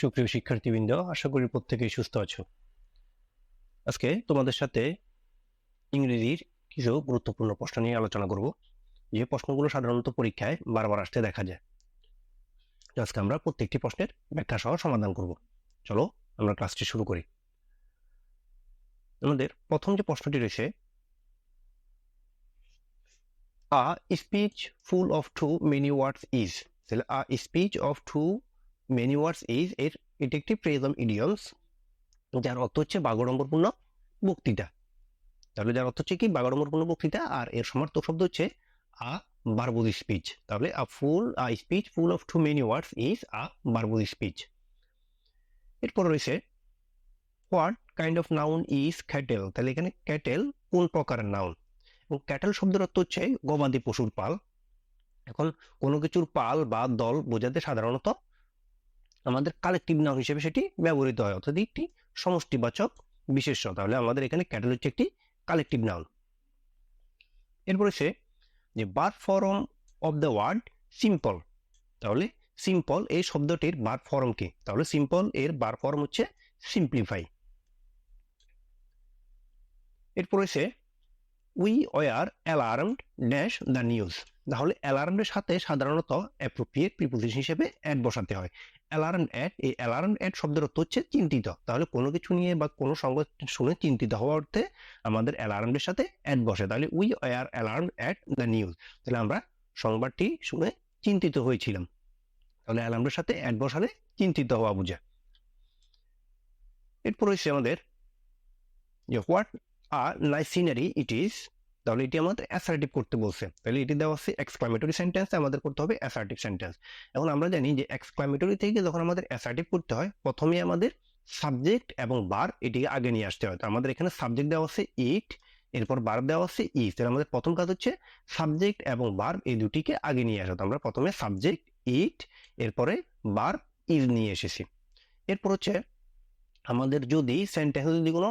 সুপ্রিয় শিক্ষার্থীবৃন্দ, আশা করি প্রত্যেকেই সুস্থ আছো। আজকে তোমাদের সাথে ইংরেজির কিছু গুরুত্বপূর্ণ প্রশ্ন নিয়ে আলোচনা করব। যে প্রশ্নগুলো সাধারণত পরীক্ষায় বারবার আসতে দেখা যায়। আজকে আমরা প্রত্যেকটি প্রশ্নের ব্যাখ্যা সহ সমাধান করব। চলো আমরা ক্লাসটি শুরু করি। আমাদের প্রথম যে প্রশ্নটি রয়েছে a speech full of too many words is তাহলে a speech of too many words is এর এটি একটি প্রেজম ইডিয়মস যার অর্থ হচ্ছে বাগড়ম্বরপূর্ণ বক্তৃতা। তাহলে যার অর্থ হচ্ছে কি? বাগড়ম্বরপূর্ণ বক্তৃতা, আর এর সমার্থক শব্দ হচ্ছে আ বারবুদি স্পিচ তাহলে a full a speech full of too many words is a verbose speech এরপর রয়েছে what kind of noun is cattle তাহলে এখানে ক্যাটেল কোন প্রকারের নাউন এবং ক্যাটেল শব্দের অর্থ হচ্ছে গবাদি পশুর পাল। এখন কোনো কিছুর পাল বা দল বোঝাতে সাধারণত আমাদের কালেকটিভ নাউন হিসেবে সেটি ব্যবহৃত হয়, অর্থাৎ একটি সমষ্টিবাচক বিশেষ্য তাহলে আমাদের এখানে ক্যাটেল হচ্ছে একটি কালেকটিভ নাউন এরপরে সে, যে বার form of the word simple তাহলে সিম্পল এই শব্দটির বার ফরম কি? তাহলে সিম্পল এর বার ফরম হচ্ছে সিম্পলিফাই এরপরে সে we were alarmed dash the news তাহলে অ্যালার্মের সাথে সাধারণত অ্যাপ্রোপ্রিয়েট প্রিপোজিশন হিসেবে অ্যাড বসাতে হয়। অ্যালার্ম অ্যাড এই অ্যালার্ম অ্যাড শব্দের অর্থ হচ্ছে চিন্তিত। তাহলে কোনো কিছু নিয়ে বা কোনো সংবাদ শুনে চিন্তিত হওয়া অর্থে আমাদের অ্যালার্মের সাথে অ্যাড বসে। তাহলে we are alarm at the news তাহলে আমরা সংবাদটি শুনে চিন্তিত হয়েছিলাম। তাহলে অ্যালার্মের সাথে অ্যাড বসালে চিন্তিত হওয়া বোঝায় এরপর রয়েছে আমাদের যে হোয়াট আর নাই সিনারি ইট ইজ তাহলে এটি আমাদের অ্যাসার্টিভ করতে বলছে। তাহলে এটি দেওয়া আছে এক্সক্লামেটরি সেন্টেন্স আমাদের করতে হবে অ্যাসার্টিভ সেন্টেন্স এখন আমরা জানি যে এক্সক্লামেটরি থেকে যখন আমাদের অ্যাসার্টিভ করতে হয়, প্রথমে আমাদের সাবজেক্ট এবং বার এটিকে আগে নিয়ে আসতে হয়। তো আমাদের এখানে সাবজেক্ট দেওয়া আছে ইট এরপর বার দেওয়া আছে ইজ তাহলে আমাদের প্রথম কাজ হচ্ছে সাবজেক্ট এবং বার এই দুটিকে আগে নিয়ে আসা। তো আমরা প্রথমে সাবজেক্ট ইট এরপরে বার ইজ নিয়ে এসেছি। এরপর হচ্ছে আমাদের যদি সেন্টেন্সে যদি কোনো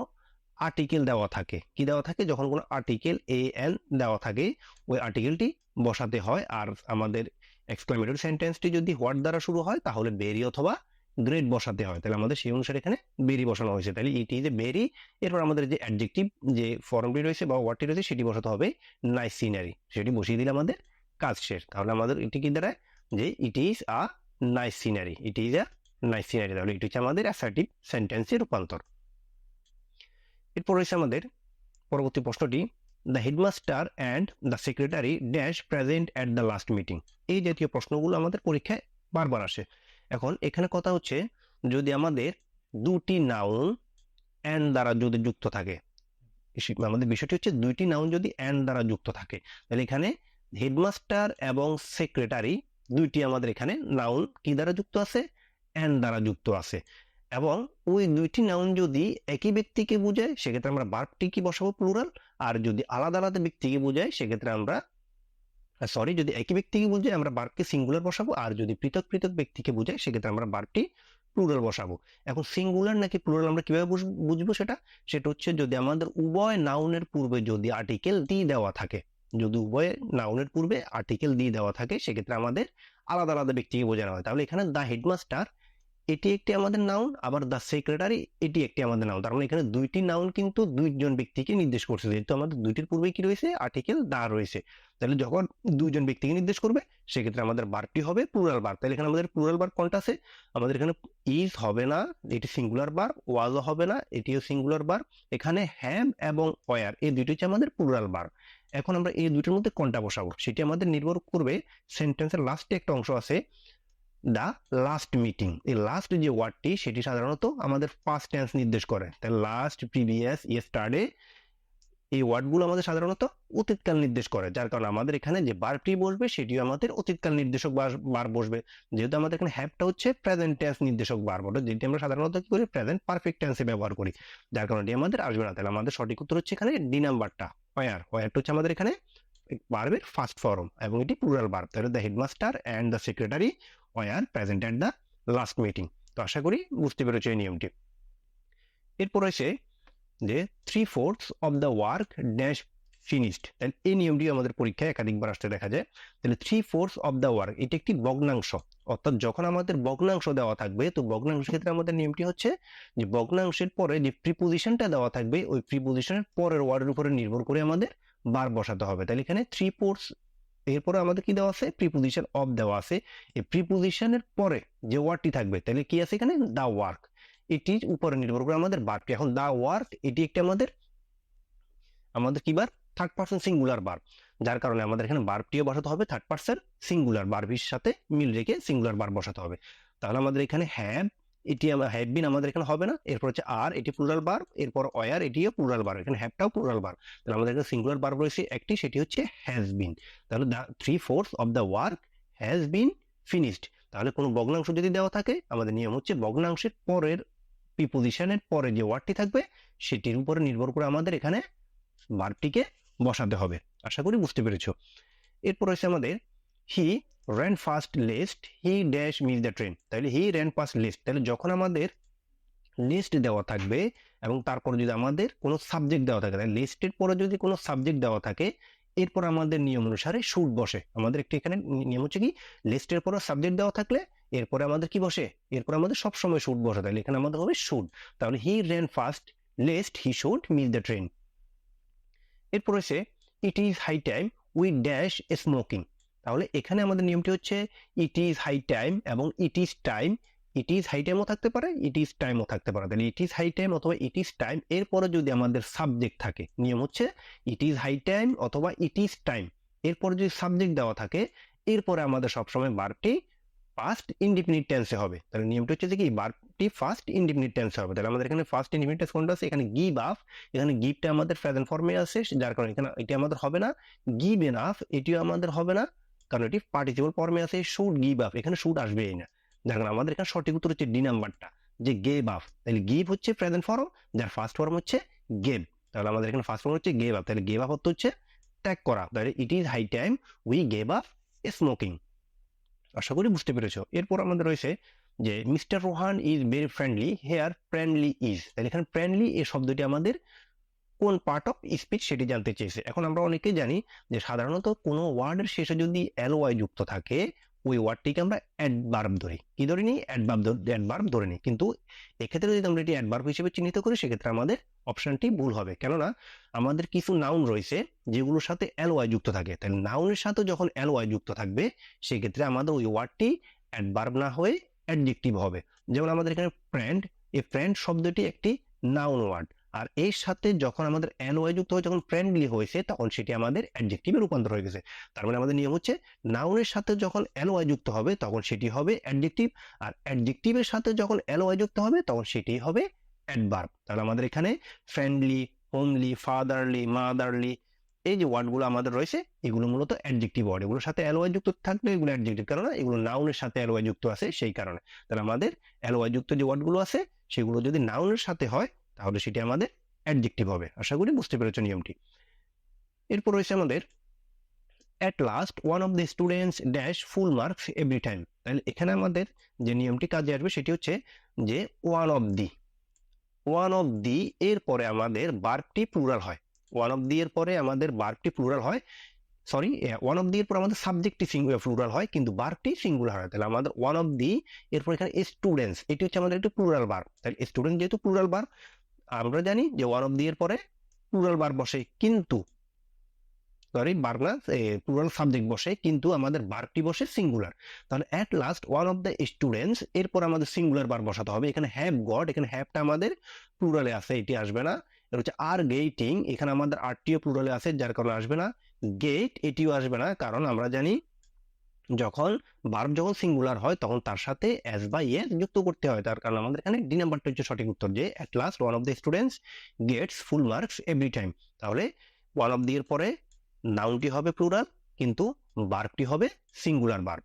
আর্টিকেল দেওয়া থাকে। কি দেওয়া থাকে? যখন কোনো আর্টিকেল এ এন দেওয়া থাকে, ওই আর্টিকেলটি বসাতে হয়। আর আমাদের এক্সক্লামেটরি সেন্টেন্সটি যদি হোয়াট দ্বারা শুরু হয়, তাহলে বেরি অথবা গ্রেড বসাতে হয়। তাহলে আমাদের সেই অনুসারে এখানে বেরি বসানো হয়েছে। তাহলে ইট ইজ এ বেরি এরপর আমাদের যে অ্যাডজেক্টিভ যে ফর্মটি রয়েছে বা ওয়ার্ডটি রয়েছে, সেটি বসাতে হবে নাইস সিনারি সেটি বসিয়ে দিলে আমাদের কাজ শেষ। তাহলে আমাদের এটি কি দাঁড়ায়? যে it is a nice scenery it is a nice scenery তাহলে এটি হচ্ছে আমাদের অ্যাসার্টিভ সেন্টেন্সের রূপান্তর। এরপর রয়েছে আমাদের পরবর্তী প্রশ্নটি the headmaster and the secretary dash present at the last meeting এই জাতীয় প্রশ্নগুলো আমাদের পরীক্ষায় বারবার আসে। এখন এখানে কথা হচ্ছে, যদি আমাদের দুটি নাউন অ্যান্ড দ্বারা যদি যুক্ত থাকে আমাদের বিষয়টি হচ্ছে দুইটি নাউন যদি অ্যান দ্বারা যুক্ত থাকে, তাহলে এখানে হেডমাস্টার এবং সেক্রেটারি দুইটি আমাদের এখানে নাউন কি দ্বারা যুক্ত আছে অ্যান্ড দ্বারা যুক্ত আছে। এবং ওই দুইটি নাউন যদি একই ব্যক্তিকে বোঝায়, সেক্ষেত্রে আমরা বার্বটি কি বসাবো প্লুরাল আর যদি আলাদা আলাদা ব্যক্তিকে বোঝায়, সেক্ষেত্রে আমরা সরি যদি একই ব্যক্তিকে বোঝায়, আমরা বার্বকে সিঙ্গুলার বসাবো, আর যদি পৃথক পৃথক ব্যক্তিকে বোঝায়, সেক্ষেত্রে আমরা বার্বটি প্লুরাল বসাবো। এখন সিঙ্গুলার নাকি প্লুরাল আমরা কীভাবে বুঝব সেটা? সেটা হচ্ছে যদি আমাদের উভয় নাউনের পূর্বে যদি আর্টিকেল দিয়ে দেওয়া থাকে, যদি উভয় নাউনের পূর্বে আর্টিকেল দিয়ে দেওয়া থাকে, সেক্ষেত্রে আমাদের আলাদা আলাদা ব্যক্তিকে বোঝানো হয়। তাহলে এখানে দ্য হেডমাস্টার এটি একটি আমাদের নাউন আবার দ্য সেক্রেটারি এটি একটি আমাদের নাউন তার মানে এখানে দুইটি নাউন কিন্তু দুইজন ব্যক্তিকে নির্দেশ করছে। যেহেতু আমাদের দুইটির পূর্বে কি রয়েছে? আর্টিকেল দা রয়েছে। তাহলে যখন দুইজন ব্যক্তিকে নির্দেশ করবে, সেক্ষেত্রে আমাদের বারটি হবে প্লুরাল বার তাহলে এখানে আমাদের প্লুরাল বার কোনটা আছে? আমাদের এখানে ইজ হবে না, এটি সিঙ্গুলার বার ওয়াজও হবে না, এটিও সিঙ্গুলার বার এখানে হ্যাম এবং ওয়ার এই দুইটি হচ্ছে আমাদের প্লুরাল বার এখন আমরা এই দুইটির মধ্যে কোনটা বসাবো? সেটি আমাদের নির্ভর করবে সেন্টেন্সের লাস্টে একটা অংশ আছে। দ্য লাস্ট মিটিং এই লাস্ট যে ওয়ার্ডটি সেটি সাধারণত আমাদের ফার্স্ট টেন্স নির্দেশ করে। তাই লাস্ট প্রিভিয়াস ইয়েস্টারডে এই ওয়ার্ডগুলো আমাদের সাধারণত অতীতকাল নির্দেশ করে। যার কারণে আমাদের এখানে যে বারটি বসবে, সেটিও আমাদের অতীতকাল নির্দেশক বার বার বসবে। যেহেতু আমাদের এখানে হ্যাপটা হচ্ছে প্রেজেন্ট টেন্স নির্দেশক বার বটে যেটি আমরা সাধারণত কি করি? প্রেজেন্ট পারফেক্ট টেন্সে ব্যবহার করি। যার কারণে এটি আমাদের আসবে না। তাহলে আমাদের সঠিক উত্তর হচ্ছে এখানে ডি নাম্বারটা ওয়ার ওয়ারটা হচ্ছে আমাদের এখানে বার্বের ফার্স্ট ফর্ম এবং এটি প্লুরাল বার্ব তাহলে the headmaster and the secretary were present at the last meeting. তো আশা করি বুঝতে পেরেছ এই নিয়মটি। এরপর রয়েছে যে three fourths of the work dash finished তাহলে এই নিয়মটি আমাদের পরীক্ষায় একাধিকবার আসতে দেখা যায়। তাহলে three fourth of the work এটি একটি ভগ্নাংশ। অর্থাৎ যখন আমাদের ভগ্নাংশ দেওয়া থাকবে, তো ভগ্নাংশের ক্ষেত্রে আমাদের নিয়মটি হচ্ছে যে ভগ্নাংশের পরে যে প্রিপোজিশনটা দেওয়া থাকবে, ওই প্রিপোজিশনের পরের ওয়ার্ডের উপরে নির্ভর করে আমাদের বার বসাতে হবে। তাহলে এখানে থ্রি ফোর্থ এরপরে আমাদের কি দেওয়া আছে? প্রিপোজিশন অফ দেওয়া আছে। এই প্রিপোজিশনের পরে যে ওয়ার্ডটি থাকবে, তাহলে কি আছে এখানে? দা ওয়ার্ক এটির উপরে নির্ভর করে আমাদের বারটি এখন দা ওয়ার্ক এটি একটি আমাদের আমাদের কি বার থার্ড পার্সন সিঙ্গুলার বার যার কারণে আমাদের এখানে বারটিও বসাতে হবে থার্ড পার্সন সিঙ্গুলার বারবির সাথে মিল রেখে সিঙ্গুলার বার বসাতে হবে। তাহলে আমাদের এখানে হ্যাভ এটি আমার হ্যাভ বিন আমাদের এখানে হবে না। এরপর হচ্ছে আর এটি প্লুরাল বার এরপর অয়ার এটিও প্লুরাল বার এখানে হ্যাভটাও প্লুরাল বার তাহলে আমাদের এখানে সিঙ্গুলার বার রয়েছে একটি, সেটি হচ্ছে হ্যাজ বিন তাহলে the three fourth of the work has been finished তাহলে কোনো ভগ্নাংশ যদি দেওয়া থাকে, আমাদের নিয়ম হচ্ছে ভগ্নাংশের পরের প্রিপোজিশনের পরে যে ওয়ার্ডটি থাকবে, সেটির উপরে নির্ভর করে আমাদের এখানে বারটিকে বসাতে হবে। আশা করি বুঝতে পেরেছ। এরপর হচ্ছে আমাদের he ran fast lest he dash miss the train তাহলে হি র্যান ফার্স্ট লিস্ট তাহলে যখন আমাদের লিস্ট দেওয়া থাকবে এবং তারপর যদি আমাদের কোনো সাবজেক্ট দেওয়া থাকে, তাহলে লিস্টের পরে যদি কোনো সাবজেক্ট দেওয়া থাকে, এরপর আমাদের নিয়ম অনুসারে শুট বসে। আমাদের একটি এখানে নিয়ম হচ্ছে কি লিস্টের পরে সাবজেক্ট দেওয়া থাকলে এরপরে আমাদের কি বসে? এরপর আমাদের সবসময় শুট বসে। তাহলে এখানে আমাদের হবে শুট তাহলে he ran fast lest he should miss the train এরপর হচ্ছে it is high time we dash smoking তাহলে এখানে আমাদের নিয়মটি হচ্ছে ইট ইজ হাই টাইম এবং it is time it is high টাইমও থাকতে পারে ইট ইজ টাইমও থাকতে পারে। তাহলে ইট ইজ হাই টাইম অথবা ইট ইজ টাইম এরপরে যদি আমাদের সাবজেক্ট থাকে, নিয়ম হচ্ছে ইট ইজ হাই টাইম অথবা ইট ইজ টাইম এরপরে যদি সাবজেক্ট দেওয়া থাকে, এরপরে আমাদের সবসময় বারটি ফার্স্ট ইন্ডিপেন্ডেন্ট টেন্সে হবে। তাহলে নিয়মটি হচ্ছে যে কি বারটি ফার্স্ট ইন্ডিপেন্ডেন্ট টেন্সে হবে। তাহলে আমাদের এখানে ফার্স্ট ইন্ডিপেন্ডেন্ট টেন্স কোনটা আছে? এখানে গিভ আফ এখানে গিভটা আমাদের প্রেজেন্ট ফর্মে আছে, যার কারণে এখানে এটি আমাদের হবে না। গিভ এন আফ এটিও আমাদের হবে না। কারণ এটি পার্টিসিপল ফর্মে আছে শুড গিভ আপ এখানে শুড আসবেই না। কারণে আমাদের এখানে সঠিক উত্তর হচ্ছে ডি নাম্বারটা যে গেভ আপ তাহলে গিভ হচ্ছে প্রেজেন্ট ফর্ম যার ফার্স্ট ফর্ম হচ্ছে গেভ তাহলে আমাদের এখানে ফার্স্ট ফর্ম হচ্ছে গেভ আপ তাহলে গেভ আপ হচ্ছে ত্যাগ করা। তাহলে it is high time we gave up smoking আশা করি বুঝতে পেরেছ। এরপর আমাদের রয়েছে যে mister Rohan is very friendly here friendly is তাহলে এখানে ফ্রেন্ডলি এই শব্দটি আমাদের কোন পার্ট অফ স্পিচ সেটি জানতে চেয়েছে। এখন আমরা অনেকেই জানি যে সাধারণত কোনো ওয়ার্ডের শেষে যদি এল ওয়াই যুক্ত থাকে, ওই ওয়ার্ডটিকে আমরা অ্যাডভার্ব ধরি। কি ধরে নিই? অ্যাডভার্ব অ্যাডভার্ব ধরে নিই। কিন্তু এক্ষেত্রে যদি আমরা এটি অ্যাডভার্ব হিসেবে চিহ্নিত করি, সেক্ষেত্রে আমাদের অপশানটি ভুল হবে। কেননা আমাদের কিছু নাউন রয়েছে যেগুলোর সাথে এল ওয়াই যুক্ত থাকে। তাই নাউনের সাথে যখন এল ওয়াই যুক্ত থাকবে, সেক্ষেত্রে আমাদের ওই ওয়ার্ডটি অ্যাডভার্ব না হয়ে অ্যাডজেক্টিভ হবে। যেমন আমাদের এখানে ফ্রেন্ড এই ফ্রেন্ড শব্দটি একটি নাউন ওয়ার্ড আর এর সাথে যখন আমাদের এন ওয়াই যুক্ত হয়ে, যখন ফ্রেন্ডলি হয়েছে, তখন সেটি আমাদের অ্যাডজেক্টিভে রূপান্তর হয়ে গেছে। তার মানে আমাদের নিয়ম হচ্ছে নাউনের সাথে যখন এল ওয়াই যুক্ত হবে, তখন সেটি হবে অ্যাডজেক্টিভ আর অ্যাডজেক্টিভের সাথে যখন এল ওয়াই যুক্ত হবে, তখন সেটি হবে অ্যাডভার্ব তাহলে আমাদের এখানে ফ্রেন্ডলি হোমলি ফাদারলি মাদারলি এই যে ওয়ার্ডগুলো আমাদের রয়েছে, এগুলো মূলত অ্যাডজেক্টিভ ওয়ার্ড এগুলোর সাথে এলওয়াই যুক্ত থাকলে এগুলো অ্যাডজেক্টিভ কারণ এগুলো নাউনের সাথে এলওয়াই যুক্ত আছে সেই কারণে। তাহলে আমাদের এলওয়াই যুক্ত যে ওয়ার্ডগুলো আছে, সেগুলো যদি নাউনের সাথে হয় তাহলে সেটি আমাদের অ্যাডজেক্টিভ হবে। আশা করি বুঝতে পেরেছ নিয়মটি। এরপর রয়েছে আমাদের at last one of the students dash full marks every time তাহলে এখানে আমাদের যে নিয়মটি কাজে আসবে সেটি হচ্ছে যে one of the one of the এর পরে আমাদের বার্বটি প্লুরাল হয়। ওয়ান অফ দি এর পরে আমাদের বার্বটি প্লুরাল হয়। সরি ওয়ান অফ দি এর পর আমাদের সাবজেক্টটি প্লুরাল হয়, কিন্তু বার্বটি সিঙ্গুলার হয়। তাহলে আমাদের ওয়ান অফ দি এরপর এখানে স্টুডেন্টস এটি হচ্ছে আমাদের একটু প্লুরাল বার তাহলে স্টুডেন্ট যেহেতু প্লুরাল বার আমরা জানি যে ওয়ান অফ দি এর পরে প্লুরাল বার বসে, কিন্তু সরি বার না প্লুরাল সাবজেক্ট বসে, কিন্তু আমাদের বারটি বসে সিঙ্গুলার তাহলে at last one of the students এরপর আমাদের সিঙ্গুলার বার বসাতে হবে। এখানে হ্যাভ গড এখানে হ্যাভটা আমাদের প্লুরালে আছে, এটি আসবে না। এটা হচ্ছে আর গেটিং এখানে আমাদের আরটিও প্লুরালে আছে, যার কারণে আসবে না। গেট এটিও আসবে না, কারণ আমরা জানি যখন বার্ব যখন সিঙ্গুলার হয়, তখন তার সাথে এস বা ইয়েস যুক্ত করতে হয়। তার কারণ আমাদের এখানে ডি নাম্বারটা হচ্ছে সঠিক উত্তর যে at last one of the students gets full marks every time তাহলে ওয়ান অফ দি এর পরে নাউনটি হবে প্লুরাল কিন্তু বার্বটি হবে সিঙ্গুলার বার্ব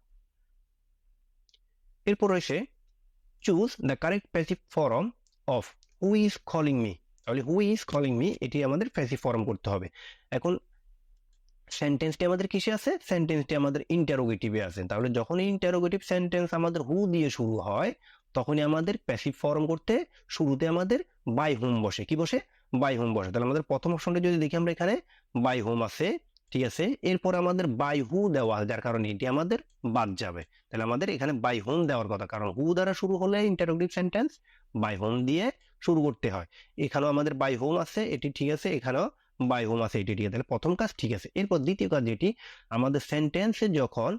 এরপর রয়েছে choose the correct passive form of who is calling me তাহলে হু ইজ কলিং মি এটি আমাদের প্যাসিভ ফর্ম করতে হবে। এখন সেন্টেন্সটি আমাদের কিসে আছে? সেন্টেন্সটি আমাদের ইন্টারোগেটিভে আছে। তাহলে যখন ইন্টারোগেটিভ সেন্টেন্স আমাদের হু দিয়ে শুরু হয়, তখনই আমাদের প্যাসিভ ফর্ম করতে শুরুতে আমাদের বাই হোম বসে। কি বসে? বাই হোম বসে। তাহলে আমাদের প্রথম অপশনটা যদি দেখি আমরা এখানে বাই হোম আছে, ঠিক আছে? এরপর আমাদের বাই হু দেওয়া যার কারণে এটি আমাদের বাদ যাবে। তাহলে আমাদের এখানে বাই হোম দেওয়ার কথা, কারণ হু দ্বারা শুরু হলে ইন্টারোগেটিভ সেন্টেন্স বাই হোম দিয়ে শুরু করতে হয়। এখানেও আমাদের বাই হোম আছে, এটি ঠিক আছে, এখানেও আছে, এটি ঠিক আছে। তাহলে প্রথম কাজ ঠিক আছে। এরপর দ্বিতীয় কাজ যেটি, আমাদের সেন্টেন্সে যখন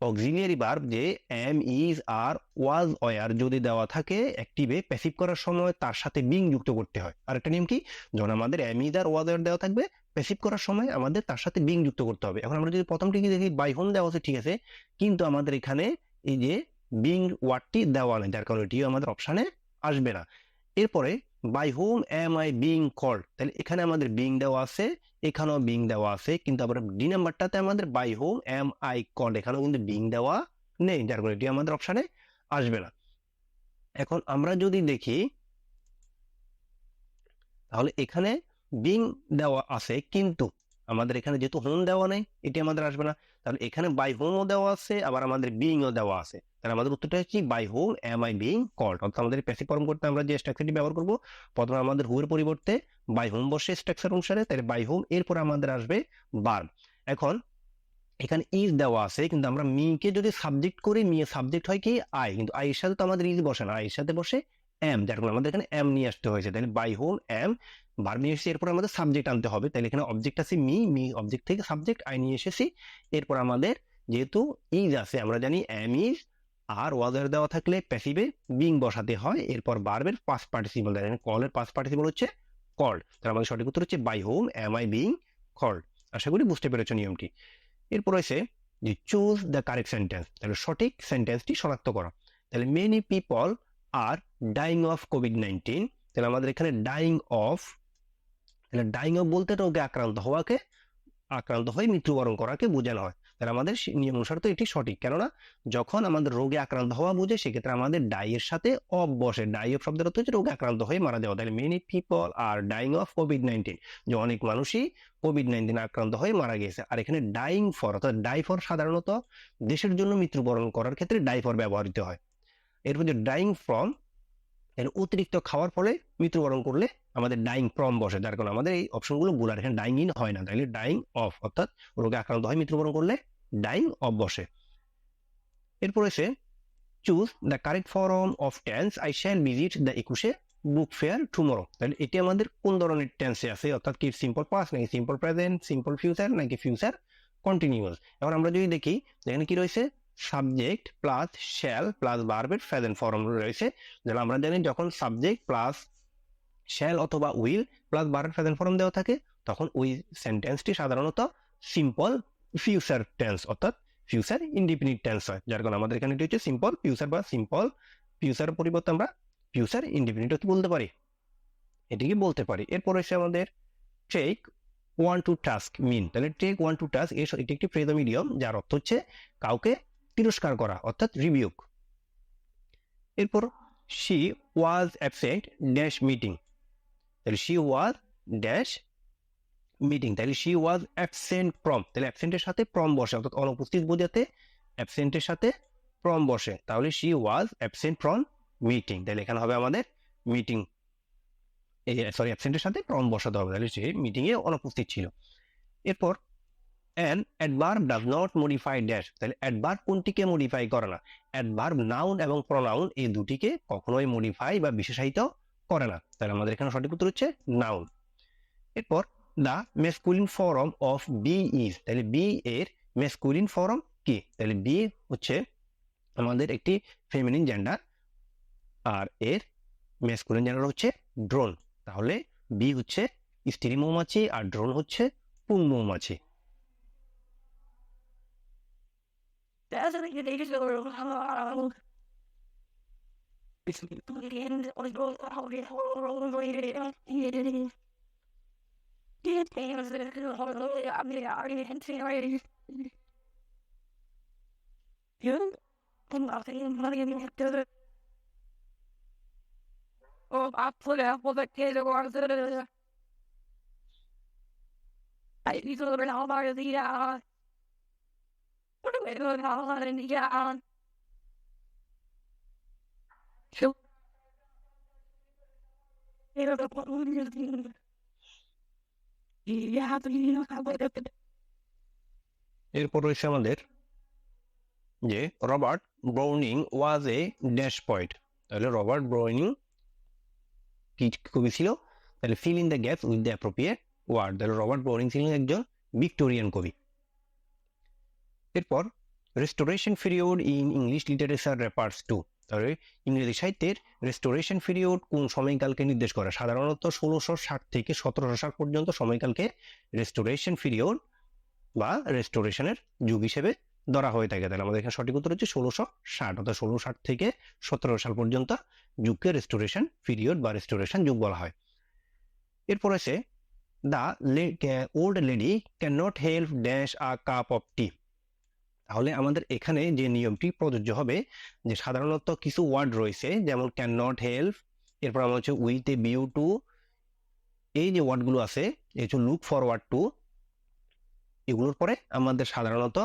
অক্সিলিয়ারি ভার্ব যে am is are was were যদি দেওয়া থাকে অ্যাক্টিভে প্যাসিভ করার সময় তার সাথে বিং যুক্ত করতে হয়। আরেকটা নিয়ম কি? যখন আমাদের am is are was were দেওয়া থাকবে প্যাসিভ করার সময় আমাদের তার সাথে বিং যুক্ত করতে হবে। এখন আমরা যদি প্রথমটি কি দেখি বাই হোম দেওয়া আছে, ঠিক আছে। কিন্তু আমাদের এখানে এই যে বিং ওয়ার্ডটি দেওয়া নেই, যার কারণে এটিও আমাদের অপশানে আসবে না। এরপরে by whom am I being called তাহলে এখানে আমাদের বিং দেওয়া আছে, এখানেও বিং দেওয়া আছে, কিন্তু আবার ডি নাম্বারটাতে আমাদের by whom am I called এখানেও কিন্তু বিং দেওয়া নেই, যার কারণে এটি আমাদের অপশানে আসবে না। এখন আমরা যদি দেখি, তাহলে এখানে বিং দেওয়া আছে, কিন্তু আমাদের এখানে যেহেতু হোম দেওয়া নেই, এটি আমাদের আসবে না। তাহলে এখানে বাই হোমও দেওয়া আছে, আবার আমাদের বিংও দেওয়া আছে। তাহলে আমাদের উত্তরটা হচ্ছে by whom am I being called অর্থাৎ আমাদের প্যাসিভ ফর্ম করতে আমরা যে স্ট্রাকচারটি ব্যবহার করব, প্রথমে আমাদের হুয়ের পরিবর্তে বাই হোম বসে স্ট্রাকচার অনুসারে, তাহলে বাই হোম এরপর আমাদের আসবে বার এখন এখানে ইজ দেওয়া আছে, কিন্তু আমরা মিকে যদি সাবজেক্ট করি মিয়ে সাবজেক্ট হয় কি? আই কিন্তু আই এর সাথে তো আমাদের ইজ বসে না। আই এর সাথে বসে এম যার কারণে আমাদের এখানে এম নিয়ে আসতে হয়েছে। তাহলে বাই হোম এম বার নিয়ে এসেছি, এরপর আমাদের সাবজেক্ট আনতে হবে। তাহলে এখানে অবজেক্ট আছে মি মি অবজেক্ট থেকে সাবজেক্ট আই নিয়ে এসেছি। এরপর আমাদের যেহেতু ইজ আছে, আমরা জানি এম ইজ আর ওয়াজার দেওয়া থাকলে প্যাসিভে বিং বসাতে হয়, এরপর বার্বের পাস পার্টিসিপল দেয়। কলের পাস পার্টিসিপল হচ্ছে কল্ড তার আমাদের সঠিক উত্তর হচ্ছে by whom am I being called আশা করি বুঝতে পেরেছ নিয়মটি। এরপর হয়েছে যে চুজ দ্য কারেক্ট সেন্টেন্স তাহলে সঠিক সেন্টেন্সটি শনাক্ত করা। তাহলে many people are dying of COVID nineteen তাহলে আমাদের এখানে ডাইং অফ তাহলে ডাইং অফ বলতে রোগে আক্রান্ত হওয়াকে, আক্রান্ত হয়ে মৃত্যুবরণ করাকে বোঝানো হয়। তাহলে আমাদের নিয়ম অনুসারে তো এটি সঠিক। কেননা যখন আমাদের রোগে আক্রান্ত হওয়া বুঝে, সেক্ষেত্রে আমাদের ডাইয়ের সাথে অফ বসে। ডাই অফ শব্দের অর্থ হচ্ছে রোগে আক্রান্ত হয়ে মারা যাওয়া। তাহলে many people are dying of COVID nineteen যে অনেক মানুষই কোভিড নাইন্টিন আক্রান্ত হয়ে মারা গেছে আর এখানে ডাইং ফর অর্থাৎ ডাই ফর সাধারণত দেশের জন্য মৃত্যুবরণ করার ক্ষেত্রে ডাই ফর ব্যবহৃত হয়। এরপর যে ডাইং ফ্রম এর অতিরিক্ত খাওয়ার ফলে মৃত্যুবরণ করলে আমাদের ডাইং ফ্রম বসে। যার কারণে আমাদের এই অপশনগুলো ভুলার এখানে ডাইং ইন হয় না। তাহলে ডাইং অফ অর্থাৎ রোগে আক্রান্ত হয়, মৃত্যুবরণ করলে ডাইং অফ বসে। এরপর এসে choose the correct form of tense I shall visit the Ekushey book fair tomorrow তাহলে এটি আমাদের কোন ধরনের টেন্সে আছে? অর্থাৎ কি সিম্পল পাস নাকি সিম্পল প্রেজেন্ট সিম্পল ফিউচার নাকি ফিউচার কন্টিনিউয়াস এখন আমরা যদি দেখি, এখানে কি রয়েছে? সাবজেক্ট প্লাস শ্যাল প্লাস বার্বের প্রেজেন্ট ফর্ম রয়েছে। যেটা আমরা জানি যখন সাবজেক্ট প্লাস শ্যাল অথবা উইল প্লাস বার্বের প্রেজেন্ট ফর্ম দেওয়া থাকে, তখন ওই সেন্টেন্সটি সাধারণত সিম্পল ফিউচার টেন্স অর্থাৎ ফিউচার ইন্ডিপেন্ডেন্ট টেন্স হয়। যার কারণে আমাদের এখানে এটি হচ্ছে সিম্পল ফিউচার বা সিম্পল ফিউচার পরিবর্তে আমরা ফিউচার ইন্ডিপেন্ডেন্ট কি বলতে পারি? এটিকে বলতে পারি। এরপর হচ্ছে আমাদের take one to task mean তাহলে টেক ওয়ান টু টাস্ক এটি একটি ফ্রেজ মিডিয়াম যার অর্থ হচ্ছে কাউকে তিরস্কার করা অর্থাৎ রিভিউক এরপর she was absent dash meeting তাহলে শি ওয়াজ ড্যাশ মিটিং তাহলে শি ওয়াজ অ্যাবসেন্ট ফ্রম তাহলে অ্যাবসেন্টের সাথে ফ্রম বসে, অর্থাৎ অনুপস্থিত বোঝাতে অ্যাবসেন্টের সাথে ফ্রম বসে, তাহলে she was absent from meeting তাহলে এখানে হবে আমাদের মিটিং এই সরি অ্যাবসেন্টের সাথে ফ্রম বসাতে হবে, তাহলে সে মিটিংয়ে অনুপস্থিত ছিল। এরপর an adverb does not modify dash তাহলে অ্যাডভার্ব কোনটিকে মডিফাই করে না? অ্যাডভার্ব নাউন এবং প্রনাউন এই দুটিকে কখনোই মডিফাই বা বিশেষায়িত করে না। তাহলে আমাদের এখানে সঠিক উত্তর হচ্ছে নাউন এরপর the masculine form of B is তাহলে বি এর মেসকুলিন ফরম কি? তাহলে বি হচ্ছে আমাদের একটি ফেমিনিন জেন্ডার আর এর মেসকুলিন জেন্ডার হচ্ছে ড্রোন তাহলে বি হচ্ছে স্ত্রী মৌমাছি আর ড্রোন হচ্ছে পুং মৌমাছি। That's a good Op afvoeren, op het hele worden. Hij is niet zo allemaal ik ja. Wat. এরপর রয়েছে আমাদের যে Robert Browning was a dash point. তাহলে রবার্ট ব্রাউনিং কি, কবি ছিল? তাহলে fill in the gap with the appropriate word তাহলে রবার্ট ব্রাউনিং ছিলেন একজন ভিক্টোরিয়ান কবি। এরপর restoration period in English literature refers to তাহলে ইংরেজি সাহিত্যের রেস্টোরেশন পিরিয়ড কোন সময়কালকে নির্দেশ করে? সাধারণত ষোলোশো ষাট থেকে সতেরোশো ষাট পর্যন্ত সময়কালকে রেস্টোরেশন পিরিয়ড বা রেস্টোরেশনের যুগ হিসেবে ধরা হয়ে থাকে। তাহলে আমাদের এখানে সঠিক উত্তর হচ্ছে ষোলোশো ষাট, অর্থাৎ ষোলো ষাট থেকে সতেরো সাল পর্যন্ত যুগকে রেস্টোরেশন পিরিয়ড বা রেস্টোরেশন যুগ বলা হয়। এরপর আছে the old lady can not help dash a cup of tea তাহলে আমাদের এখানে যে নিয়মটি প্রযোজ্য হবে যে সাধারণত কিছু ওয়ার্ড রয়েছে, যেমন ক্যান নট হেল্প এরপর আমরা হচ্ছে উইথ এ বিউ টু এই যে ওয়ার্ডগুলো আছে, এই হচ্ছে লুক ফরওয়ার্ড টু এগুলোর পরে আমাদের সাধারণত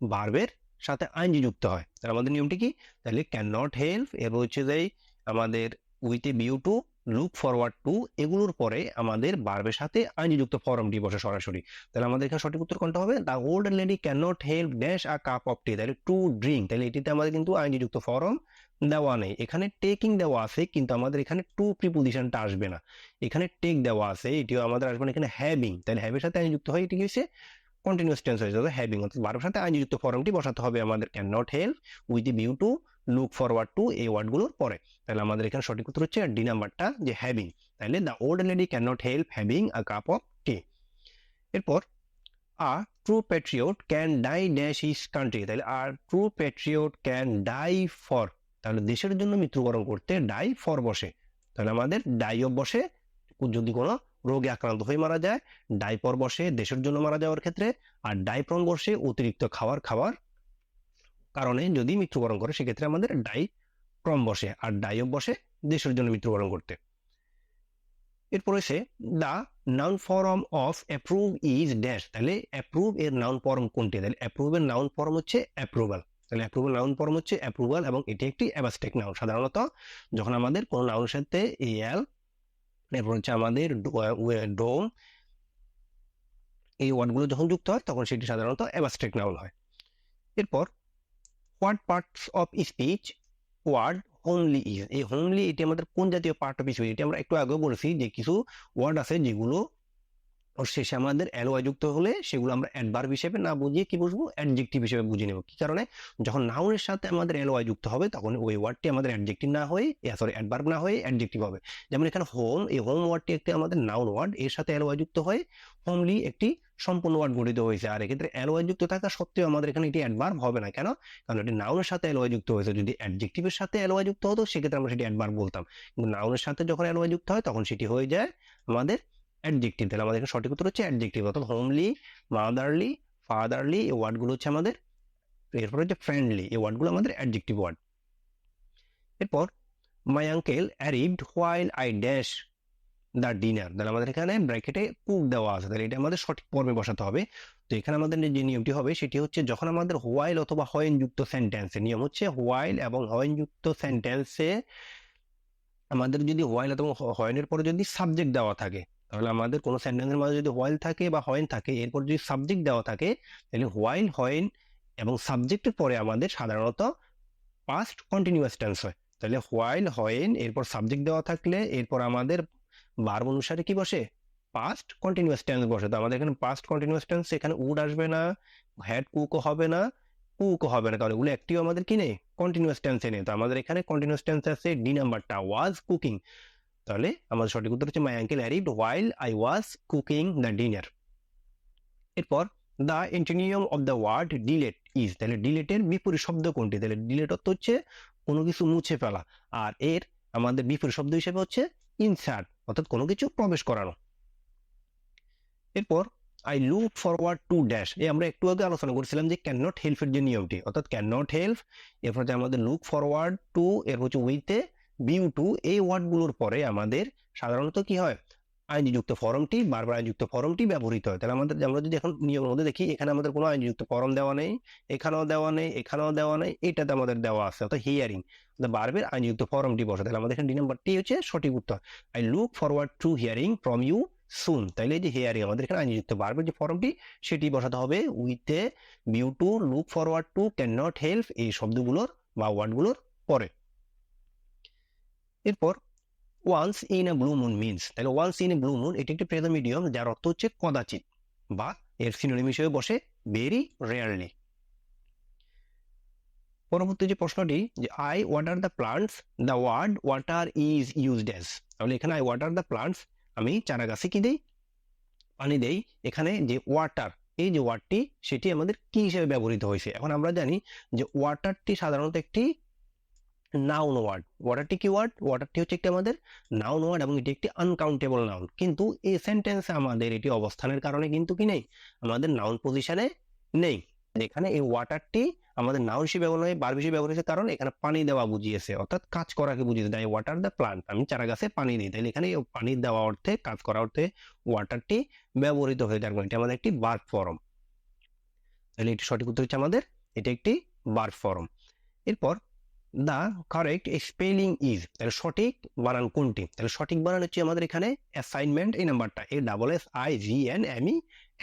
বার্বের সাথে আইনজি যুক্ত হয়। তাহলে আমাদের নিয়মটি কি? তাহলে ক্যান নট হেল্প এরপর হচ্ছে যে আমাদের with a view to look forward to এগুলোর পরে আমাদের বার্বের সাথে আইনজি যুক্ত ফর্মটি বসে সরাসরি। তাহলে আমাদের এখানে সঠিক উত্তর কোনটা হবে? The old lady can not help dash a cup of tea তাহলে টু ড্রিঙ্ক তাহলে এটিতে আমাদের কিন্তু আইনজি যুক্ত ফর্ম দেওয়া নেই। এখানে টেকিং দেওয়া আছে, কিন্তু আমাদের এখানে টু প্রিপোজিশনটা আসবে না। এখানে টেক দেওয়া আছে, এটিও আমাদের আসবে না, এখানে হ্যাভিং তাহলে হ্যাভের সাথে আইনজি যুক্ত হয়, এটি হচ্ছে কন্টিনিউয়াস টেন্স হয়ে যাবে হ্যাভিং অর্থাৎ বারোর সাথে আইনজি যুক্ত ফর্মটি বসাতে হবে আমাদের। Can not help with view to look forward to এই ওয়ার্ডগুলোর পরে। তাহলে আমাদের এখানে সঠিক উত্তর হচ্ছে ডি নাম্বারটা যে হ্যাভিং তাহলে the old lady can not help having a cup of tea এরপর a true patriot can die dash his country তাহলে আর true patriot can die for তাহলে দেশের জন্য মৃত্যুবরণ করতে ডাই ফর বসে। তাহলে আমাদের ডাই অফ বসে। যদি কোনো রোগে আক্রান্ত হয়ে মারা যায় ডাইপর বসে। দেশের জন্য মারা যাওয়ার ক্ষেত্রে, আর ডাইপ্রন বসে অতিরিক্ত খাবার খাওয়ার কারণে যদি মৃত্যুবরণ করে, সেক্ষেত্রে আমাদের ডাই প্রম বসে আর ডাইও বসে দেশের জন্য মৃত্যুবরণ করতে। এরপর এসে the noun form of approve is dash তাহলে অ্যাপ্রুভ এর নাউন ফর্ম কোনটি? তাহলে অ্যাপ্রুভ এর নাউন ফর্ম হচ্ছে অ্যাপ্রুভাল তাহলে অ্যাপ্রুভাল নাউন ফর্ম হচ্ছে অ্যাপ্রুভাল এবং এটি একটি অ্যাবাস্টেক নাউন সাধারণত যখন আমাদের কোনো নাউনের সাথে এল এরপর হচ্ছে আমাদের ডোম এই ওয়ার্ডগুলো যখন যুক্ত হয়, তখন সেটি সাধারণত অ্যাবাস্ট্রেক নাউন হয়। এরপর what parts of speech word homely is এই হোমলি এটি আমাদের কোন জাতীয় পার্ট অফ স্পিচ এটি আমরা একটু আগেও বলেছি যে কিছু ওয়ার্ড আছে যেগুলো ওর শেষে আমাদের অ্যালোয়া যুক্ত হলে সেগুলো আমরা অ্যাডভার্ব হিসেবে না বুঝিয়ে কি বুঝব? অ্যাডজেক্টিভ হিসেবে বুঝে নেব। কি কারণে? যখন নাউনের সাথে আমাদের অ্যালোয়া যুক্ত হবে, তখন ওই ওয়ার্ডটি আমাদের অ্যাডজেক্টিভ না হয়ে সরি অ্যাডভার্ব না হয়ে অ্যাডজেক্টিভ হবে। যেমন এখানে হোম এই হোম ওয়ার্ডটি একটি আমাদের নাউন ওয়ার্ড এর সাথে অ্যালোয়া যুক্ত হয়ে হোমলি একটি সম্পূর্ণ ওয়ার্ড গঠিত হয়েছে। আর এক্ষেত্রে অ্যালোয়া যুক্ত থাকা সত্ত্বেও আমাদের এখানে এটি অ্যাডভার্ব হবে না। কেন? কারণ এটি নাউনের সাথে অ্যালোয়া যুক্ত হয়েছে। যদি অ্যাডজেক্টিভের সাথে অ্যালোয়া যুক্ত হতো, সেক্ষেত্রে আমরা সেটি অ্যাডভার্ব বলতাম। কিন্তু নাউনের সাথে যখন অ্যালোয়া যুক্ত হয়, তখন সেটি হয়ে যায় আমাদের অ্যাডজেক্টিভ তাহলে আমাদের এখানে সঠিক উত্তর হচ্ছে অ্যাডজেক্টিভ অর্থাৎ হোমলি মাদারলি ফাদারলি এই ওয়ার্ডগুলো হচ্ছে আমাদের, এরপর হচ্ছে ফ্রেন্ডলি এই ওয়ার্ডগুলো আমাদের অ্যাডজেক্টিভ ওয়ার্ড এরপর my uncle arrived while I dash the dinner তাহলে আমাদের এখানে ব্র্যাকেটে কুক দেওয়া আছে। তাহলে এটা আমাদের সঠিক ফর্মে বসাতে হবে। তো এখানে আমাদের যে নিয়মটি হবে, সেটি হচ্ছে যখন আমাদের হোয়াইল অথবা হয়েন যুক্ত সেন্টেন্সে নিয়ম হচ্ছে হোয়াইল এবং হয়েন যুক্ত সেন্টেন্সে আমাদের যদি হোয়াইল অথবা হয়েনের পরে যদি সাবজেক্ট দেওয়া থাকে, তাহলে আমাদের কোনো সেন্টেন্সের মাঝে যদি হোয়াইল থাকে বা হয়েন থাকে, এরপর যদি সাবজেক্ট দেওয়া থাকে, তাহলে হোয়াইল হয়েন এবং সাবজেক্টের পরে আমাদের সাধারণত পাস্ট কন্টিনিউয়াস টেন্স হয়। তাহলে হোয়াইল হয়েন এরপর সাবজেক্ট দেওয়া থাকলে, এরপর আমাদের বার অনুসারে কি বসে? পাস্ট কন্টিনিউয়াস টেন্স বসে। তো আমাদের এখানে পাস্ট কন্টিনিউয়াস টেন্স এখানে উড আসবে না হ্যাড কুকও হবে না কুকও হবে না। কারণ এগুলো একটিও আমাদের কি নেই? কন্টিনিউয়াস টেন্সে নেই। তো আমাদের এখানে কন্টিনিউয়াস টেন্স আছে ডি নাম্বারটা ওয়াজ কুকিং তাহলে আমাদের সঠিক উত্তর হচ্ছে my uncle arrived while I was cooking the dinner এরপর the antonym of the word delete is তাহলে ডিলেটের বিপরীত শব্দ কোনটি? তাহলে ডিলেট অর্থ হচ্ছে কোনো কিছু মুছে ফেলা। আর এর আমাদের বিপরীত শব্দ হিসেবে হচ্ছে ইনসার্ট অর্থাৎ কোনো কিছু প্রবেশ করানো এরপর I look forward to dash এই আমরা একটু আগে আলোচনা করেছিলাম যে ক্যান নট হেল্পের যে নিয়মটি, অর্থাৎ ক্যান নট হেল্প এরপর হচ্ছে আমাদের লুক ফরওয়ার্ড টু এর হচ্ছে উইথে বিউ টু এই ওয়ার্ডগুলোর পরে আমাদের সাধারণত কি হয়? আইনযুক্ত ফর্মটি, বারবার আইনযুক্ত ফর্মটি ব্যবহৃত হয়। তাহলে আমাদের, আমরা যদি এখন নিয়মের মধ্যে দেখি, এখানে আমাদের কোনো আইনযুক্ত ফর্ম দেওয়া নেই, এখানেও দেওয়া নেই, এখানেও দেওয়া নেই, এটাতে আমাদের দেওয়া আছে, অর্থাৎ হিয়ারিং বারবার আইনযুক্ত ফর্মটি বসে তাহলে আমাদের এখানে ডি নাম্বারটি হচ্ছে সঠিক উত্তর। I look forward to hearing from you soon তাইলে এই যে হিয়ারিং আমাদের এখানে আইনযুক্ত বারবার যে ফর্মটি, সেটি বসাতে হবে with a view to look forward to can not help এই শব্দগুলোর বা ওয়ার্ডগুলোর পরে। এরপর once in a blue moon means তাহলে once in a blue moon এটি একটি প্রেদমিডিয়াম যার অর্থ হচ্ছে কদাচিৎ বা এর সিনোনিম হিসেবে বসে ভেরি রেয়ারলি পরবর্তী যে প্রশ্নটি, যে I water the plants the word water is used as তাহলে এখানে আই ওয়াটার দ্য প্লান্টস আমি চারা গাছে কি দেই? পানি দেই। এখানে যে ওয়াটার এই যে ওয়ার্ডটি সেটি আমাদের কি হিসেবে ব্যবহৃত হয়েছে? এখন আমরা জানি যে ওয়াটারটি সাধারণত একটি নাউন ওয়ার্ড ওয়াটারটি কি ওয়ার্ড ওয়াটারটি হচ্ছে একটি আমাদের নাউন ওয়ার্ড এবং এটি একটি আনকাউন্টেবল নাউন কিন্তু এই সেন্টেন্সে আমাদের এটি অবস্থানের কারণে কিন্তু কি নেই? আমাদের নাউন পজিশনে নেই। এখানে এই ওয়াটারটি আমাদের নাউন হিসেবে ব্যবহার হয় বার হিসেবে ব্যবহার হয়েছে কারণ এখানে পানি দেওয়া বুঝিয়েছে। অর্থাৎ কাজ করাকে বুঝিয়েছে। তাই ওয়াটার দ্য প্লান্ট আমি চারা গাছে পানি দিই। তাহলে এখানে পানি দেওয়া অর্থে, কাজ করা অর্থে ওয়াটারটি ব্যবহৃত হয়ে কারণে এটি আমাদের একটি বার্ব ফর্ম তাহলে এটি সঠিক উত্তর হচ্ছে আমাদের, এটি একটি বার্ব ফর্ম এরপর দা কারেক্ট স্পেলিং ইজ তাহলে সঠিক বানান কোনটি? তাহলে সঠিক বানান হচ্ছে আমাদের এখানে অ্যাসাইনমেন্ট এই নাম্বারটা A double S I G N M E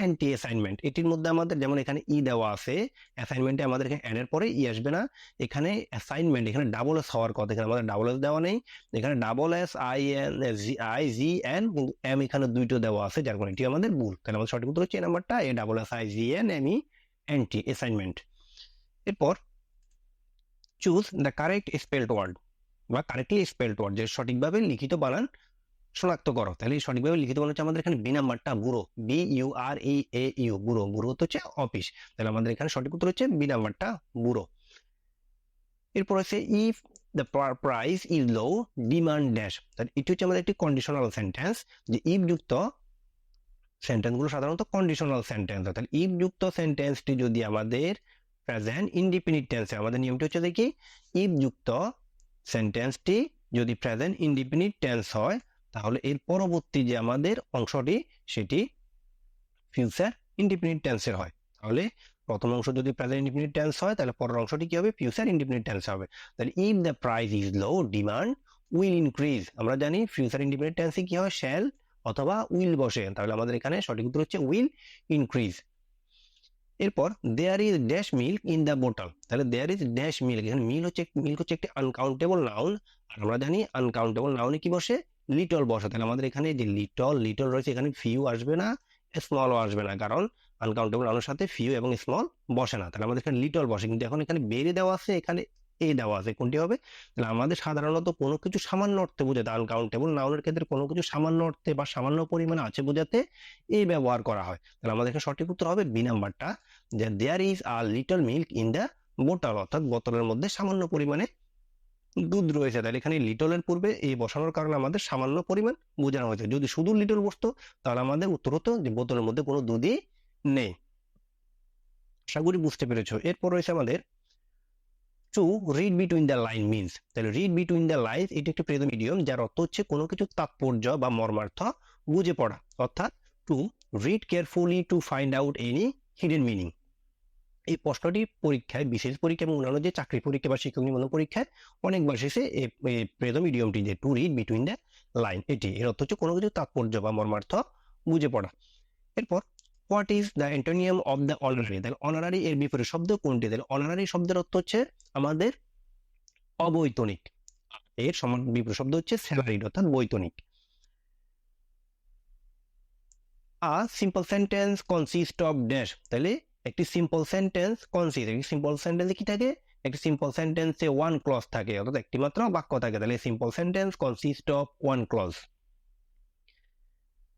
N T assignment এটির মধ্যে আমাদের যেমন এখানে ই দেওয়া আছে অ্যাসাইনমেন্টে আমাদের এখানে এর পরে ই আসবে না। এখানে অ্যাসাইনমেন্ট এখানে ডাবল এস হওয়ার কথা, এখানে আমাদের ডাবল এস দেওয়া নেই। এখানে double S I N G I G N কিন্তু এম এখানে দুইটো দেওয়া আছে, যার কারণে এটি আমাদের ভুল। তাহলে আমাদের সঠিক উত্তর হচ্ছে এই নাম্বারটা A double S I G N M E N T assignment এরপর choose the correct spelled word বা কারেক্টলি স্পেলড ওয়ার্ড যে সঠিকভাবে লিখিত বানান শনাক্ত করো। তাহলে সঠিকভাবে লিখিত বানান হচ্ছে আমাদের এখানে বি নাম্বারটা bureau B U R E A U bureau. Bureau হচ্ছে অফিস তাহলে আমাদের এখানে সঠিক উত্তর হচ্ছে বি নাম্বারটা বুড়ো। এরপর হচ্ছে if the price is low demand dash তাহলে এটি হচ্ছে আমাদের একটি কন্ডিশনাল সেন্টেন্স যে ইফ যুক্ত সেন্টেন্সগুলো সাধারণত কন্ডিশনাল সেন্টেন্স তাহলে ইফ যুক্ত সেন্টেন্সটি যদি আমাদের প্রেজেন্ট ইন্ডিপেন্ডেন্ট টেন্সে আমাদের নিয়মটি হচ্ছে দেখি ইফ যুক্ত সেন্টেন্সটি যদি প্রেজেন্ট ইন্ডিপেন্ডেন্ট টেন্স হয়, তাহলে এর পরবর্তী যে আমাদের অংশটি, সেটি ফিউচার ইন্ডিপেন্ডেন্ট টেন্সের হয়। তাহলে প্রথম অংশ যদি প্রেজেন্ট ইন্ডিপেন্ডেন্ট টেন্স হয়, তাহলে পরের অংশটি কি হবে? ফিউচার ইন্ডিপেন্ডেন্ট টেন্স হবে। তাহলে if the price is low demand will increase আমরা জানি ফিউচার ইন্ডিপেন্ডেন্ট টেন্সে কি হয়? শ্যাল অথবা উইল বসে। তাহলে আমাদের এখানে সঠিক উত্তর হচ্ছে উইল ইনক্রিজ এরপর there is dash milk in the bottle তাহলে দেয়ার ইজ ড্যাশ মিল্ক এখানে মিল হচ্ছে মিল্ক হচ্ছে একটি আনকাউন্টেবল নাউন আর আমরা জানি আনকাউন্টেবল নাউনে কি বসে? লিটল বসে। তাহলে আমাদের এখানে যে লিটল লিটল রয়েছে, এখানে ফিউ আসবে না স্মলও আসবে না, কারণ আনকাউন্টেবল নাউনের সাথে ফিউ এবং স্মল বসে না। তাহলে আমাদের এখানে লিটল বসে, কিন্তু এখন এখানে বেড়ে দেওয়া আছে, এখানে এ দেওয়া আছে, কোনটি হবে? তাহলে আমাদের সাধারণত কোনো কিছু সামান্য অর্থে বোঝাতে আনকাউন্টেবল নাউনের ক্ষেত্রে কোনো কিছু সামান্য অর্থে বা সামান্য পরিমাণে আছে বোঝাতে এই ব্যবহার করা হয়। তাহলে আমাদের এখানে সঠিক উত্তর হবে বি নাম্বারটা যে there is a little milk in the বোতল অর্থাৎ বোতলের মধ্যে সামান্য পরিমাণে দুধ রয়েছে। তাহলে এখানে লিটলের পূর্বে এই বসানোর কারণে আমাদের সামান্য পরিমাণ বোঝানো হয়েছে। যদি শুধু লিটল বসতো, তাহলে আমাদের উত্তর হতো যে বোতলের মধ্যে কোনো দুধই নেই। আশা করি বুঝতে পেরেছ। এরপর রয়েছে আমাদের to read between the line means তাহলে রিড বিটুইন দ্য লাইন এটি একটি প্রেদ মিডিয়াম যার অর্থ হচ্ছে কোনো কিছু তাৎপর্য বা মর্মার্থ বুঝে পড়া। অর্থাৎ to read carefully to find out any hidden meaning এই প্রশ্নটি পরীক্ষায়, বিশেষ পরীক্ষা এবং অন্যান্য যে চাকরি পরীক্ষা বা শিক্ষক নিবন্ধন পরীক্ষায় অনেকবার শেষে এই প্রেদ মিডিয়ামটি যে to read between the line এটি। এর অর্থ হচ্ছে কোনো কিছু তাৎপর্য বা মর্মার্থ বুঝে পড়া। এরপর what is the antonym of the honorary তাহলে অনারারি এর বিপরীত শব্দ কোনটি? তাহলে অনারারি শব্দের অর্থ হচ্ছে আমাদের অবৈতনিক। এর সমান বিপরীত শব্দ হচ্ছে স্যালারিড অর্থাৎ বৈতনিক। A simple sentence consist of dash তাহলে একটি সিম্পল সেন্টেন্স কনসিস্ট একটি সিম্পল সেন্টেন্সে কি থাকে? একটি সিম্পল সেন্টেন্সে ওয়ান ক্লজ থাকে, অর্থাৎ একটি মাত্র বাক্য থাকে। তাহলে simple sentence consist of one clause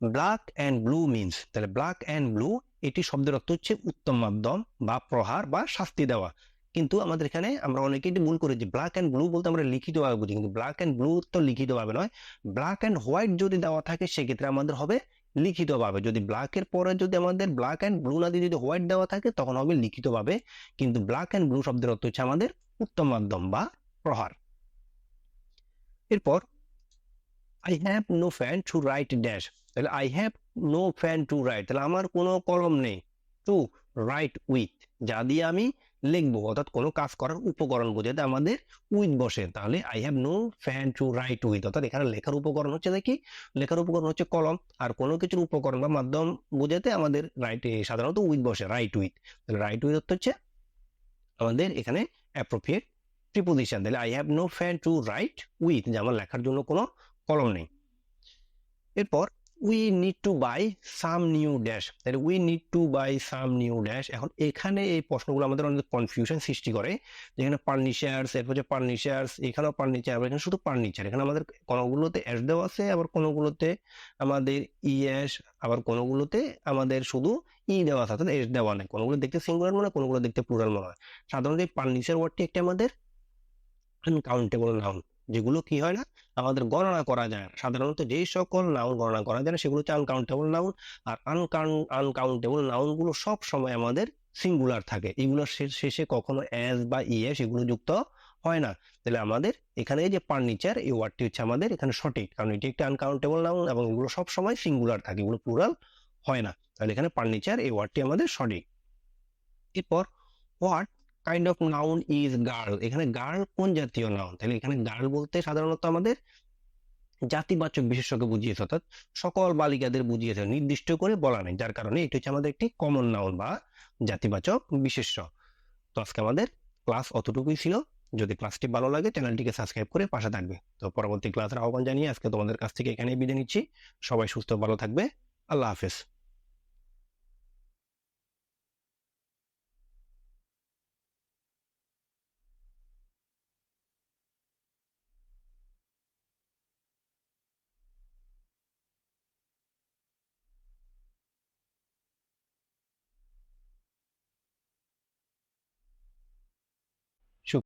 black and blue means তাহলে ব্ল্যাক অ্যান্ড ব্লু এটি শব্দের অর্থ হচ্ছে উত্তম মাধ্যম বা প্রহার বা শাস্তি দেওয়া। কিন্তু আমাদের এখানে আমরা অনেকে এটি ভুল করি যে ব্ল্যাক অ্যান্ড ব্লু বলতে আমরা লিখিতভাবে বুঝি, কিন্তু ব্ল্যাক অ্যান্ড ব্লু তো লিখিতভাবে নয়। ব্ল্যাক অ্যান্ড হোয়াইট যদি দেওয়া থাকে, সেক্ষেত্রে আমাদের হবে লিখিতভাবে। যদি ব্ল্যাকের পরে যদি আমাদের ব্ল্যাক অ্যান্ড ব্লু না দিয়ে যদি হোয়াইট দেওয়া থাকে, তখন হবে লিখিতভাবে। কিন্তু ব্ল্যাক অ্যান্ড ব্লু শব্দের অর্থ হচ্ছে আমাদের উত্তম মাধ্যম বা প্রহার। এরপর I have no pen to write dash তাহলে I have no pen to write তাহলে আমার কোনো কলম নেই টু রাইট উইথ যা দিয়ে আমি লিখব, অর্থাৎ কোনো কাজ করার উপকরণ বোঝাতে আমাদের উইথ বসে, তাহলে I have no pen to write with অর্থাৎ এখানে লেখার উপকরণ হচ্ছে দেখি লেখার উপকরণ হচ্ছে কলম আর কোনো কিছুর উপকরণ বা মাধ্যম বোঝাতে আমাদের রাইট সাধারণত উইথ বসে রাইট উইথ তাহলে রাইট উইথ হচ্ছে আমাদের এখানে অ্যাপ্রোপ্রিয়েট প্রিপোজিশন তাহলে I have no pen to write with যে আমার লেখার জন্য কোনো কলম নেই। এরপর we need to buy some new dash তাহলে we need to buy some new dash এখন এখানে এই প্রশ্নগুলো আমাদের অনেক কনফিউশন সৃষ্টি করে, যেখানে ফার্নিচার্স এরপর হচ্ছে ফার্নিচার্স এখানেও ফার্নিচার আবার এখানে শুধু ফার্নিচার এখানে আমাদের কোনোগুলোতে এস দেওয়া আছে, আবার কোনোগুলোতে আমাদের ইএস আবার কোনোগুলোতে আমাদের শুধু ই দেওয়া আছে, অর্থাৎ এস দেওয়া নেই। কোনোগুলো দেখতে সিঙ্গুলার মনে হয়, কোনোগুলো দেখতে প্লুরাল মনে হয়। সাধারণত এই ফার্নিচার ওয়ার্ডটি একটি আমাদের আনকাউন্টেবল নাউন যেগুলো কি হয় না, আমাদের গণনা করা যায় না। সাধারণত যেই সকল নাউন গণনা করা যায় না সেগুলো হচ্ছে আনকাউন্টেবল নাউন আর আনকাউন্ট আনকাউন্টেবল নাউনগুলো সব সময় আমাদের সিঙ্গুলার থাকে। এগুলোর শে- শেষে কখনো এস বা ইএস এগুলো যুক্ত হয় না। তাহলে আমাদের এখানে যে ফার্নিচার এই ওয়ার্ডটি হচ্ছে আমাদের এখানে সঠিক। কারণ এটি একটি আনকাউন্টেবল নাউন এবং এগুলো সব সময় সিঙ্গুলার থাকে, এগুলো প্লুরাল হয় না। তাহলে এখানে ফার্নিচার এই ওয়ার্ডটি আমাদের সঠিক। এরপর what kind of noun is girl এখানে গার্ল কোন জাতীয় নাউন তাহলে এখানে গার্ল বলতে সাধারণত আমাদের জাতিবাচক বিশেষজ্ঞ বুঝিয়েছে, অর্থাৎ সকল বালিকাদের বুঝিয়েছে, নির্দিষ্ট করে বলা নেই। যার কারণে এটি হচ্ছে আমাদের একটি কমন নাউন বা জাতিবাচক বিশেষ্য। তো আজকে আমাদের ক্লাস অতটুকুই ছিল। যদি ক্লাসটি ভালো লাগে চ্যানেলটিকে সাবস্ক্রাইব করে পাশে থাকবে। তো পরবর্তী ক্লাসের আহ্বান জানিয়ে আজকে তোমাদের কাছ থেকে এখানেই বিদায় নিচ্ছি। সবাই সুস্থ, ভালো থাকবে। আল্লাহ হাফেজ।